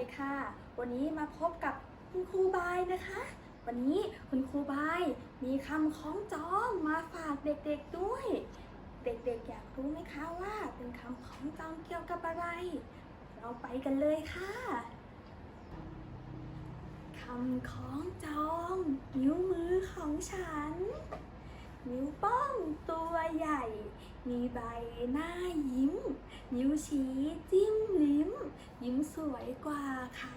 ดีค่ะ วันนี้มาพบกับคุณครูบายนะคะ วันนี้คุณครูบายมีคำคล้องจองมาฝากเด็กๆด้วย เด็กๆอยากรู้ไหมคะว่าเป็นคำคล้องจองเกี่ยวกับอะไร เราไปกันเลยค่ะคำคล้องจอง นิ้วมือของฉัน นิ้วโป้องตัวใหญ่ มีใบหน้ายิ้ม นิ้วชี้จิ้มลิ้ม ยิ้มสวยกว่าใคร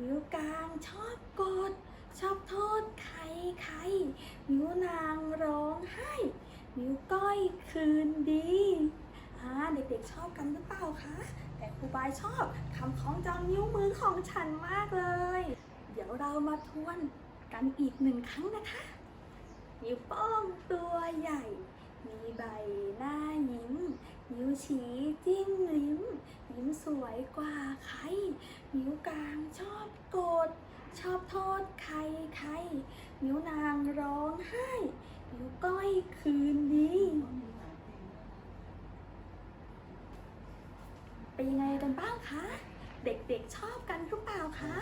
นิ้วกลางชอบกด ชอบโทษใครใคร นิ้วนางร้องไห้ นิ้วก้อยคืนดีอ่าเด็กๆชอบกันหรือเปล่าคะ แต่ครูบายชอบคำคล้องจองนิ้วมือของฉันมากเลย เดี๋ยวเรามาทวนกันอีกหนึ่งครั้งนะคะ นิ้วโป้งตัวใหญ่ มีใบหน้ายิ้ม นิ้วชี้จิ้มลิ้ม ยิ้มสวยกว่าใคร นิ้วกลางชอบโกรธชอบโทษใครใคร นิ้วนางร้องไห้ นิ้วก้อยคืนดีเป็นยังไงกันบ้างคะ เด็กๆชอบกันหรือเปล่าคะ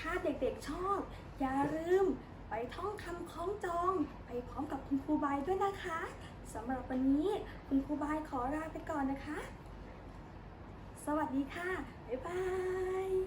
ถ้าเด็กๆชอบ อย่าลืมไปท่องคำคล้องจอง ไปพร้อมกับคุณครูบายด้วยนะคะ สำหรับวันนี้คุณครูบายขอลาไปก่อนนะคะ สวัสดีค่ะ บ๊ายบาย